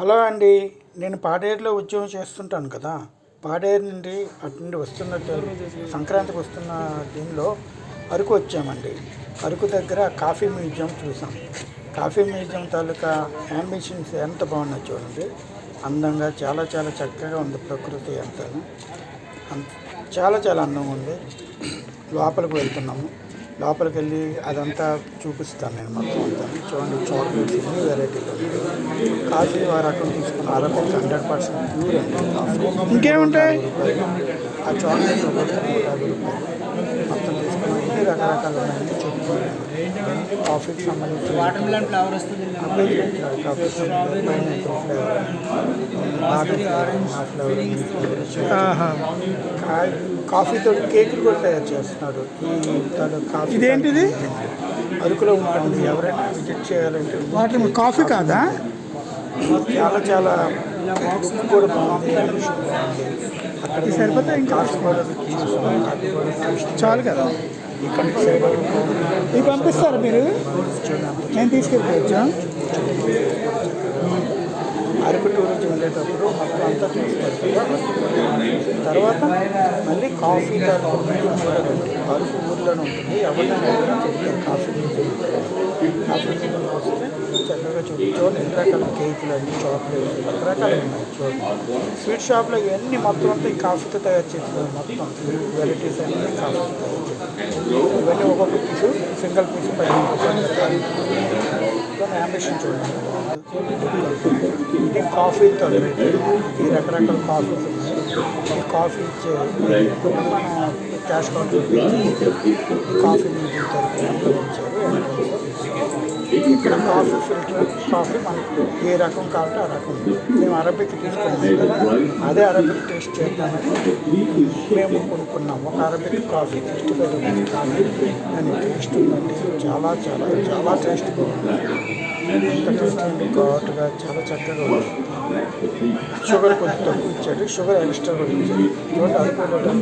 Hello అండి నేను పాడేరులో ఉద్యోగం చేస్తుంటాను కదా. పాడేరు నుండి అటు నుండి వస్తున్న సంక్రాంతికి వస్తున్న దీనిలో అరకు వచ్చామండి. అరకు దగ్గర కాఫీ మ్యూజియం చూసాం. కాఫీ మ్యూజియం తాలూకా అంబిషన్స్ ఎంత బాగున్నాయి చూడండి. అందంగా చాలా చాలా చక్కగా ఉంది ప్రకృతి అంతాను. చాలా చాలా అందంగా ఉంది. లోపలికి వెళ్తున్నాము. లోపలికి వెళ్ళి అదంతా చూపిస్తాను నేను మొత్తం అంతా. చూడండి చాక్లెట్స్ ఎన్ని వెరైటీలు కాఫీ ఆ రకం తీసుకున్న అరబిక్ హండ్రెడ్ పర్సెంట్ ప్యూర్ అండి. ఇంకేముంటాయి? ఆ చాక్లెట్ మొత్తం తీసుకున్నాం రకరకాలు ఇవన్నీ కాఫీకి సంబంధించి వాటర్ మిలన్ ఫ్లేవర్ వస్తుంది కాఫీ. కాఫీతో కేకులు కూడా తయారు చేస్తున్నారు. కాఫీ ఇదేంటిది? అరకులో ఉంటుంది. ఎవరైనా విజిట్ చేయాలంటే వాటర్ కాఫీ కాదా? చాలా చాలా కూడా బాగుంది. అక్కడ సరిపోతే ఇంకా చాలు కదా. ఇవి పంపిస్తారా మీరు? నేను తీసుకెళ్ళిపోవచ్చా? అరకు టూర్ నుంచి వెళ్ళేటప్పుడు మొత్తం అంతా చూస్తారు తర్వాత మళ్ళీ కాఫీ అరకు ఊర్లోనే ఉంటుంది. ఎవరినైనా చెప్తారు కాఫీ కాఫీ వస్తే చక్కగా చూడండి ఎన్ని రకాల కేకులు అన్ని చాక్లెట్లు రకరకాలు ఉన్నాయి చూడండి. స్వీట్ షాప్లో ఇవన్నీ మొత్తం అంతా ఈ కాఫీతో తయారు చేస్తారు. మొత్తం వెరైటీస్ అన్నీ కాఫీతో తయారు చేస్తారు. పీసు పదిహేను రూపాయలు దాని అంబిషన్ చూడండి ఇది కాఫీ తొలగి ఈ రకరకాల కాఫీ ఈ కాఫీ ఇచ్చే క్యాష్ కౌంటర్ కాఫీ మీటింగ్ ఇక్కడ కాఫీ ఫిల్టర్ కాఫీ మనకు ఏ రకం కావాలంటే ఆ రకం మేము అరబిక్ తీసుకున్నాం అదే అరబిక్ టేస్ట్ చేద్దామని మేము కొనుక్కున్నాము ఒక Arabic coffee sixty five rupees taste ఉందండి చాలా చాలా చాలా టేస్ట్ బాగుంది ఎంత టేస్ట్ అండి ఘాటుగా చాలా చక్కగా ఉంది షుగర్ కొంచెం తక్కువ ఇచ్చాడు షుగర్ ఎక్స్ట్రా కూడా ఇచ్చాడు చూడండి అది కూడా